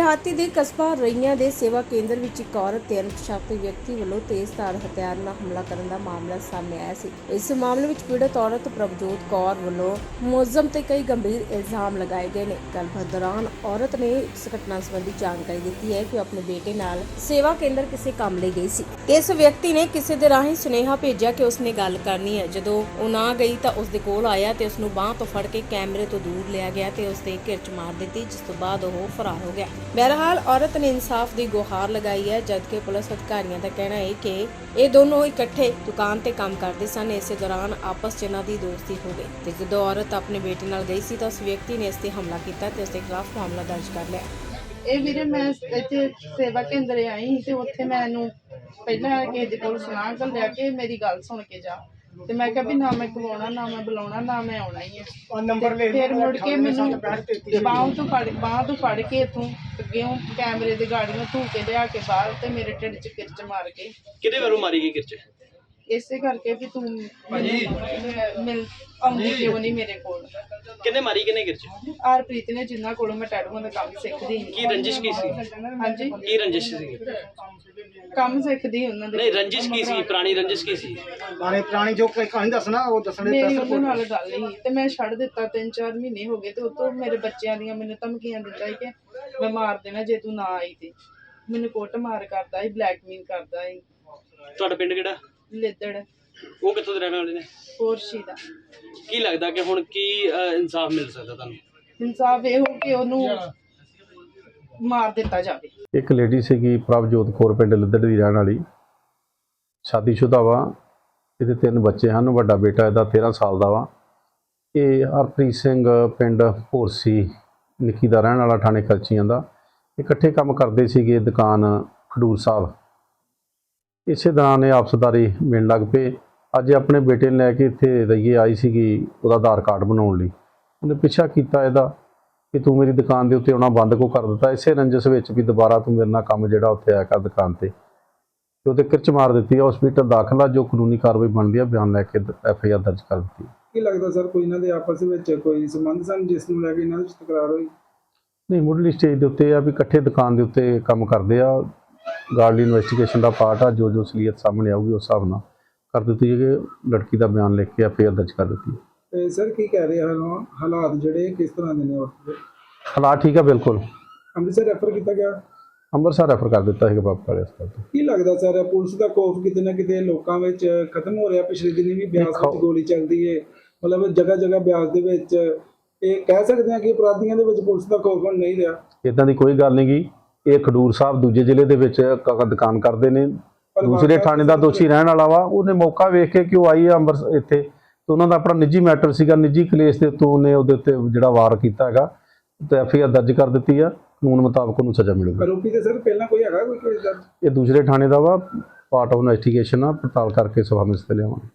ਦਿਹਾਤੀ ਦੇ ਕਸਬਾ ਰਈਆਂ ਦੇ ਸੇਵਾ ਕੇਂਦਰ ਵਿੱਚ ਇੱਕ ਔਰਤ ਤੇ ਅਣਪਛਾਤੇ ਵਿਅਕਤੀ ਵੱਲੋਂ ਤੇਜ਼ਧਾਰ ਹਥਿਆਰ ਨਾਲ ਹਮਲਾ ਕਰਨ ਦਾ ਮਾਮਲਾ ਸਾਹਮਣੇ ਆਇਆ ਸੀ। ਇਸ ਮਾਮਲੇ ਵਿੱਚ ਪੀੜਤ ਔਰਤ ਪ੍ਰਭਜੋਤ ਕੌਰ ਵੱਲੋਂ ਮੁਲਜ਼ਮ ਤੇ ਕਈ ਗੰਭੀਰ ਇਲਜ਼ਾਮ ਲਗਾਏ ਗਏ ਨੇ। ਗੱਲਬਾਤ ਦੌਰਾਨ ਔਰਤ ਨੇ ਇਸ ਘਟਨਾ ਸੰਬੰਧੀ ਜਾਣਕਾਰੀ ਦਿੱਤੀ ਹੈ ਕਿ ਉਹ ਆਪਣੇ ਬੇਟੇ ਨਾਲ ਸੇਵਾ ਕੇਂਦਰ ਕਿਸੇ ਕੰਮ ਲਈ ਗਈ ਸੀ। ਇਸ ਵਿਅਕਤੀ ਨੇ ਕਿਸੇ ਦੇ ਰਾਹੀਂ ਸੁਨੇਹਾ ਭੇਜਿਆ ਕਿ ਉਸਨੇ ਗੱਲ ਕਰਨੀ ਹੈ। ਜਦੋਂ ਉਹ ਨਾ ਗਈ ਤਾਂ ਉਸ ਦੇ ਕੋਲ ਆਇਆ ਤੇ ਉਸ ਨੂੰ ਬਾਹ ਤੋਂ ਫੜ ਕੇ ਕੈਮਰੇ ਤੋਂ ਦੂਰ ਲਿਆ ਗਿਆ ਤੇ ਉਸ ਦੇ ਕਿਰਚ ਮਾਰ ਦਿੱਤੀ, ਜਿਸ ਤੋਂ ਬਾਅਦ ਉਹ ਫਰਾਰ ਹੋ ਗਿਆ। ਬਹਰਹਾਲ, ਔਰਤ ਨੇ ਇਨਸਾਫ ਦੀ ਗੁਹਾਰ ਲਗਾਈ ਹੈ, ਜਦਕਿ ਪੁਲਿਸ ਅਧਿਕਾਰੀਆਂ ਦਾ ਕਹਿਣਾ ਹੈ ਕਿ ਇਹ ਦੋਨੋਂ ਇਕੱਠੇ ਦੁਕਾਨ ਤੇ ਕੰਮ ਕਰਦੇ ਸਨ। ਇਸੇ ਦੌਰਾਨ ਆਪਸ 'ਚ ਇਹਨਾਂ ਦੀ ਦੋਸਤੀ ਹੋ ਗਈ ਤੇ ਜਦੋਂ ਔਰਤ ਆਪਣੇ ਬੇਟੇ ਨਾਲ ਗਈ ਸੀ ਤਾਂ ਉਸ ਵਿਅਕਤੀ ਨੇ ਇਸ ਤੇ ਹਮਲਾ ਕੀਤਾ ਤੇ ਉਸ ਦੇ ਖਿਲਾਫ ਮਾਮਲਾ ਦਰਜ ਕਰ ਲਿਆ। ਇਹ ਵੀਰੇ, ਮੈਂ ਇੱਥੇ ਸੇਵਾ ਕੇਂਦਰ ਆਈ ਤੇ ਉੱਥੇ ਮੈਨੂੰ ਪਹਿਲਾਂ ਕਿਸੇ ਦੇ ਕੋਲ ਸੁਣਾ ਕਰ ਲਿਆ ਕਿ ਮੇਰੀ ਗੱਲ ਸੁਣ ਕੇ ਜਾ। ਤੇ ਮੈਂ ਕਿਹਾ ਵੀ ਨਾ ਮੈਂ ਕਵਾਉਣਾ ਨਾ ਮੈਂ ਬੁਲਾਉਣਾ ਨਾ ਮੈਂ ਆਉਣਾ ਹੀ ਹੈ ਨੰਬਰ ਲੈ ਫਿਰ ਮੁੜ ਕੇ ਮੈਨੂੰ ਬਾਹਾਂ ਤੋਂ ਫੜ ਬਾਹਾਂ ਤੋਂ ਫੜ ਕੇ ਇਥੋਂ ਅੱਗੇੋਂ ਕੈਮਰੇ ਦੇ ਗਾੜੀਆਂ ਧੂ ਕੇ ਲਿਆ ਕੇ ਬਾਹਰ ਤੇ ਮੇਰੇ ਢਿੱਡ 'ਚ ਕਿਰਚ ਮਾਰ ਕੇ। ਕਿਹਦੇ ਵੱਲੋਂ ਮਾਰੀ ਗਈ ਕਿਰਚ? ਇਸੇ ਕਰਕੇ ਵੀ ਤੂੰ ਮੈਨੂੰ ਮਿਲ ਆਉਂਦੀ ਕਿਉਂ ਨਹੀਂ ਮੇਰੇ ਕੋਲ? ਕਿਹਨੇ ਮਾਰੀ ਕਿਹਨੇ ਕਿਰਚ? ਆਰਪ੍ਰੀਤ ਨੇ ਜਿੰਨਾ ਕੋਲੋਂ ਮੈਂ ਟੈਟੂਆਂ ਦਾ ਕੰਮ ਸਿੱਖਦੀ। ਕੀ ਰੰਜਿਸ਼ ਕੀ ਸੀ? ਹਾਂਜੀ। ਕੀ ਰੰਜਿਸ਼ ਸੀ? ਕੰਮ ਸਿੱਖਦੀ ਉਹਨਾਂ ਦੇ ਨਹੀਂ ਰੰਜਿਸ਼ ਕੀ ਸੀ? ਪੁਰਾਣੀ ਰੰਜਿਸ਼ ਕੀ ਸੀ? ਪੁਰਾਣੇ ਪੁਰਾਣੀ ਜੋ ਕੋਈ ਕਹਾਣੀ ਦੱਸਣਾ ਉਹ ਦੱਸਣੇ ਮੇਰੀ ਉਹਨਾਂ ਨਾਲ ਗੱਲ ਹੀ ਤੇ ਮੈਂ ਛੱਡ ਦਿੱਤਾ ਤਿੰਨ ਚਾਰ ਮਹੀਨੇ ਹੋ ਗਏ ਤੇ ਉਤੋਂ ਮੇਰੇ ਬੱਚਿਆਂ ਦੀਆਂ ਮੈਨੂੰ ਧਮਕੀਆਂ ਦਿੰਦਾ ਸੀ ਕਿ ਮੈਂ ਮਾਰ ਦੇਣਾ ਜੇ ਤੂੰ ਨਾ ਆਈ ਤੇ। ਮੈਨੂੰ ਕੁੱਟ ਮਾਰ ਕਰਦਾ ਸੀ ਬਲੈਕਮੇਲ ਕਰਦਾ ਸੀ। ਤੁਹਾਡਾ ਪਿੰਡ ਕਿਹੜਾ? ਲਿੱਦੜ। ਉਹ ਕਿੱਥੋਂ ਦੇ ਰਹਿਣ ਵਾਲੇ ਨੇ? ਫੋਰਸ਼ੀ ਦਾ। ਕੀ ਲੱਗਦਾ ਕਿ ਹੁਣ ਕੀ ਅਹ, ਇਨਸਾਫ ਮਿਲ ਸਕਦਾ ਤੁਹਾਨੂੰ? ਇਨਸਾਫ ਇਹ ਹੋ ਕਿ ਉਹਨੂੰ ਮਾਰ ਦਿੱਤਾ ਜਾਵੇ। ਇੱਕ ਲੇਡੀ ਸੀਗੀ ਪ੍ਰਭਜੋਤ ਕੌਰ ਪਿੰਡ ਲੱਦੜ ਦੀ ਰਹਿਣ ਵਾਲੀ। ਸ਼ਾਦੀशुदा ਵਾ। ਇਹਦੇ ਤਿੰਨ ਬੱਚੇ ਹਨ, ਵੱਡਾ ਬੇਟਾ ਇਹਦਾ 13 ਸਾਲ ਦਾ ਵਾ। ਇਹ ਹਰਪ੍ਰੀਤ ਸਿੰਘ ਪਿੰਡ ਭੋਰਸੀ, ਨਿੱਕੀ ਦਾ ਰਹਿਣ ਵਾਲਾ ਥਾਣੇ ਕਲਚੀਆਂ ਦਾ। ਇਕੱਠੇ ਕੰਮ ਕਰਦੇ ਸੀਗੇ ਦੁਕਾਨ ਖਡੂਰ ਸਾਹਿਬ। ਇਸੇ ਦੌਰਾਨ ਇਹ ਆਪਸਦਾਰੀ ਮਿਲਣ ਲੱਗ ਪਏ। ਅੱਜ ਆਪਣੇ ਬੇਟੇ ਨੂੰ ਲੈ ਕੇ ਇੱਥੇ ਰਈਏ ਆਈ ਸੀਗੀ ਉਹਦਾ ਆਧਾਰ ਕਾਰਡ ਬਣਾਉਣ ਲਈ। ਉਹਨੇ ਪਿੱਛਾ ਕੀਤਾ ਇਹਦਾ। ਕਿ ਤੂੰ ਮੇਰੀ ਦੁਕਾਨ ਦੇ ਉੱਤੇ ਆਉਣਾ ਬੰਦ ਕੋ ਕਰ ਦਿੱਤਾ? ਇਸੇ ਰੰਜਸ ਵਿੱਚ ਵੀ ਦੁਬਾਰਾ ਤੂੰ ਮੇਰੇ ਨਾਲ ਕੰਮ ਜਿਹੜਾ ਉੱਥੇ ਆਇਆ ਕਰ ਦੁਕਾਨ ਤੇ। ਤੇ ਉਹਦੇ ਕਿਰਚ ਮਾਰ ਦਿੱਤੀ ਹੈ ਹਸਪੀਟਲ ਦਾਖਲਾ ਜੋ ਕਾਨੂੰਨੀ ਕਾਰਵਾਈ ਬਣਦੀ ਹੈ ਬਿਆਨ ਲੈ ਕੇ ਐਫ ਆਈ ਆਰ ਦਰਜ ਕਰ ਦਿੱਤੀ ਕੀ ਲੱਗਦਾ ਸਰ ਕੋਈ ਇਹਨਾਂ ਦੇ ਆਪਸ ਵਿੱਚ ਕੋਈ ਸੰਬੰਧ ਸਨ ਜਿਸ ਨੂੰ ਲੈ ਕੇ ਇਹਨਾਂ ਵਿੱਚ ਤਕਰਾਰ ਹੋਈ? ਨਹੀਂ ਮੁੱਢਲੀ ਸਟੇਜ ਦੇ ਉੱਤੇ ਆ ਵੀ ਇਕੱਠੇ ਦੁਕਾਨ ਦੇ ਉੱਤੇ ਕੰਮ ਕਰਦੇ ਆ। ਗਾਰਡਲੀ ਇਨਵੈਸਟੀਗੇਸ਼ਨ ਦਾ ਪਾਰਟ ਆ ਜੋ ਜੋ ਸਲੀਅਤ ਸਾਹਮਣੇ ਆਊਗੀ ਉਸ ਹਿਸਾਬ ਨਾਲ ਕਰ ਦਿੱਤੀ ਹੈ ਕਿ ਲੜਕੀ ਦਾ ਬਿਆਨ ਲਿਖ ਕੇ ਐਫ ਆਈ ਆਰ ਦਰਜ ਕਰ ਦਿੱਤੀ ਹੈ। ਤੇ ਸਰ ਕੀ ਕਹਿ ਰਹੇ ਹਨ? ਹਾਲਾਤ ਜਿਹੜੇ ਕਿਸ ਤਰ੍ਹਾਂ ਦੇ ਨੇ ਉਸ ਦੇ? ਹਾਲਾਤ ਠੀਕ ਆ ਬਿਲਕੁਲ। ਅੰਮ੍ਰਿਤਸਰ ਰੈਫਰ ਕੀਤਾ ਗਿਆ? ਅੰਮ੍ਰਿਤਸਰ ਰੈਫਰ ਕਰ ਦਿੱਤਾ ਹੈਗਾ ਬਾਪ ਵਾਲੇ ਹਸਪਤਾਲ ਤੋਂ। ਕੀ ਲੱਗਦਾ ਸਰ ਪੁਲਿਸ ਦਾ ਖੌਫ ਕਿਤੇ ਨਾ ਕਿਤੇ ਲੋਕਾਂ ਵਿੱਚ ਖਤਮ ਹੋ ਰਿਹਾ? ਪਿਛਲੇ ਦਿਨੀ ਵੀ ਬਿਆਸ। ਵਿੱਚ ਗੋਲੀ ਚੱਲਦੀ ਹੈ ਮਤਲਬ ਜਗ੍ਹਾ ਜਗ੍ਹਾ ਬਿਆਸ ਦੇ ਵਿੱਚ। ਇਹ ਕਹਿ ਸਕਦੇ ਹਾਂ ਕਿ ਅਪਰਾਧੀਆਂ ਦੇ ਵਿੱਚ ਪੁਲਿਸ ਦਾ ਖੌਫ ਨਹੀਂ ਰਿਹਾ? ਇਦਾਂ ਦੀ ਕੋਈ ਗੱਲ ਨਹੀਂ ਗੀ। ਇਹ ਖਡੂਰ ਸਾਹਿਬ ਦੂਜੇ ਜ਼ਿਲ੍ਹੇ ਦੇ ਵਿੱਚ ਦੁਕਾਨ ਕਰਦੇ ਨੇ। ਦੂਸਰੇ ਥਾਣੇ ਦਾ ਦੋਸ਼ੀ ਰਹਿਣ ਵਾਲਾ ਵਾ। ਉਹਨੇ ਮੌਕਾ ਵੇਖ ਕੇ ਕਿ ਉਹ ਆਈ ਅੰਮ੍ਰਿਤਸਰ ਇੱਥੇ? ਤੇ ਉਹਨਾਂ ਦਾ ਆਪਣਾ ਨਿੱਜੀ ਮੈਟਰ ਸੀਗਾ ਨਿੱਜੀ ਕਲੇਸ਼ ਦੇ ਉੱਤੋਂ ਉਹਨੇ ਉਹਦੇ ਉੱਤੇ ਜਿਹੜਾ ਵਾਰ ਕੀਤਾ ਹੈਗਾ ਤੇ ਐਫ ਆਈ ਆਰ ਦਰਜ ਕਰ ਦਿੱਤੀ ਆ ਕਾਨੂੰਨ ਮੁਤਾਬਕ ਉਹਨੂੰ ਸਜ਼ਾ ਮਿਲੂਗੀ। ਆਰੋਪੀ ਤੇ ਸਰ ਪਹਿਲਾਂ ਕੋਈ ਹੈਗਾ ਕੋਈ ਕੇਸ ਦਰਜ? ਇਹ ਦੂਸਰੇ ਥਾਣੇ ਦਾ ਵਾ ਪਾਰਟ ਆਫ ਇਨਵੈਸਟੀਗੇਸ਼ਨ ਆ ਪੜਤਾਲ ਕਰਕੇ ਸਭਾ ਮਿਸ ਤੇ ਲਿਆਵਾਂਗੇ